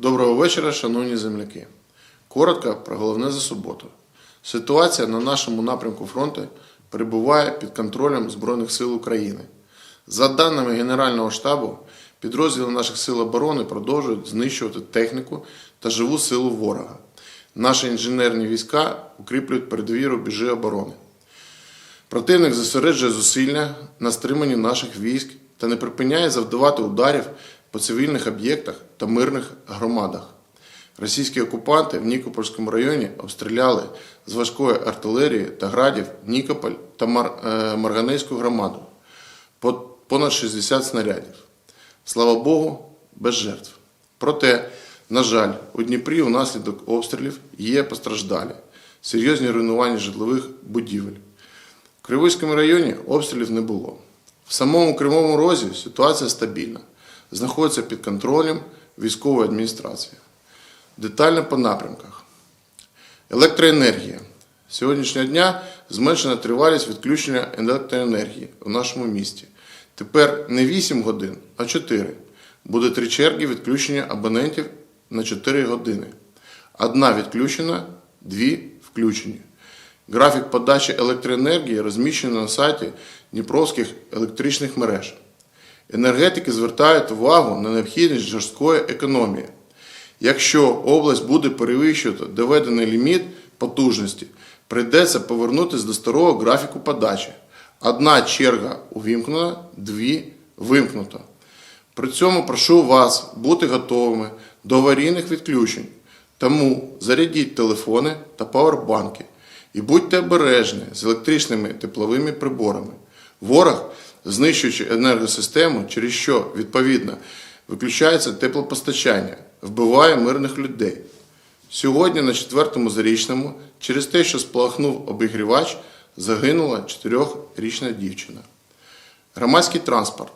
Доброго вечора, шановні земляки. Коротко про головне за суботу. Ситуація на нашому напрямку фронту перебуває під контролем Збройних сил України. За даними Генерального штабу, підрозділи наших сил оборони продовжують знищувати техніку та живу силу ворога. Наші інженерні війська укріплюють передові рубежі оборони. Противник зосереджує зусилля на стриманні наших військ та не припиняє завдавати ударів по цивільних об'єктах та мирних громадах. Російські окупанти в Нікопольському районі обстріляли з важкої артилерії та градів Нікополь та е, громаду. Понад 60 снарядів. Слава Богу, без жертв. Проте, на жаль, у Дніпрі внаслідок обстрілів є постраждалі, серйозні руйнування житлових будівель. В Кривийському районі обстрілів не було. В самому Кривому Розі ситуація стабільна, знаходиться під контролем військової адміністрації. Детально по напрямках. Електроенергія. Сьогоднішнього дня зменшена тривалість відключення електроенергії в нашому місті. Тепер не 8 годин, а 4. Буде три черги відключення абонентів на 4 години. Одна відключена, дві включені. Графік подачі електроенергії розміщений на сайті Дніпровських електричних мереж. Енергетики звертають увагу на необхідність жорсткої економії. Якщо область буде перевищувати доведений ліміт потужності, прийдеться повернутися до старого графіку подачі. Одна черга увімкнена, дві вимкнуто. При цьому прошу вас бути готовими до аварійних відключень. Тому зарядіть телефони та павербанки і будьте обережні з електричними тепловими приборами. Ворог, знищуючи енергосистему, через що відповідно виключається теплопостачання, вбиває мирних людей. Сьогодні на четвертому зарічному через те, що спалахнув обігрівач, загинула чотирьохрічна дівчина. Громадський транспорт.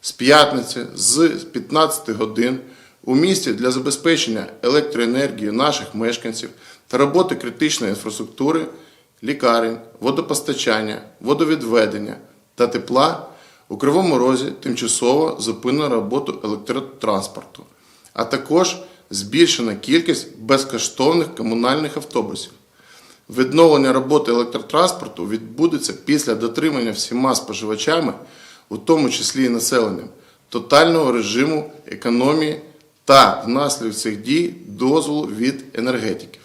З п'ятниці з 15 годин у місті для забезпечення електроенергії наших мешканців та роботи критичної інфраструктури, лікарень, водопостачання, водовідведення та тепла у Кривому Розі тимчасово зупинено роботу електротранспорту, а також збільшена кількість безкоштовних комунальних автобусів. Відновлення роботи електротранспорту відбудеться після дотримання всіма споживачами, у тому числі і населенням, тотального режиму економії та внаслідок цих дій дозволу від енергетиків.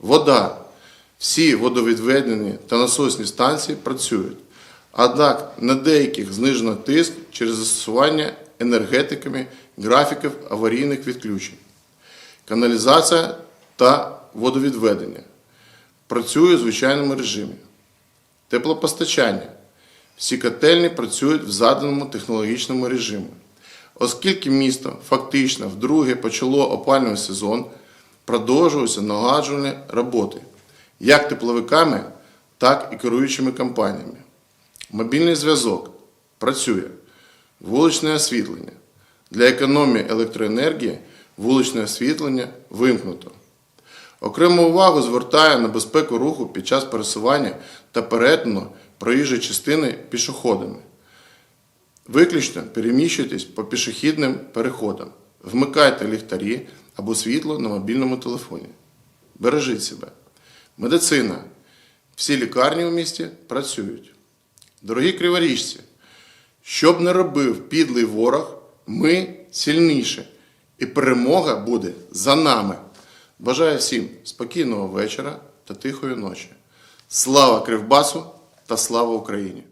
Вода. Всі водовідведені та насосні станції працюють. Однак на деяких знижено тиск через застосування енергетиками графіків аварійних відключень. Каналізація та водовідведення працює у звичайному режимі. Теплопостачання. Всі котельні працюють в заданому технологічному режимі. Оскільки місто фактично вдруге почало опалювальний сезон, продовжуються наладжувальні роботи як тепловиками, так і керуючими компаніями. Мобільний зв'язок працює, вуличне освітлення. Для економії електроенергії вуличне освітлення вимкнуто. Окрему увагу звертає на безпеку руху під час пересування та перетину проїжджої частини пішоходами. Виключно переміщуйтесь по пішохідним переходам. Вмикайте ліхтарі або світло на мобільному телефоні. Бережіть себе. Медицина. Всі лікарні у місті працюють. Дорогі криворіжці, що б не робив підлий ворог, ми сильніші. І перемога буде за нами. Бажаю всім спокійного вечора та тихої ночі. Слава Кривбасу та слава Україні!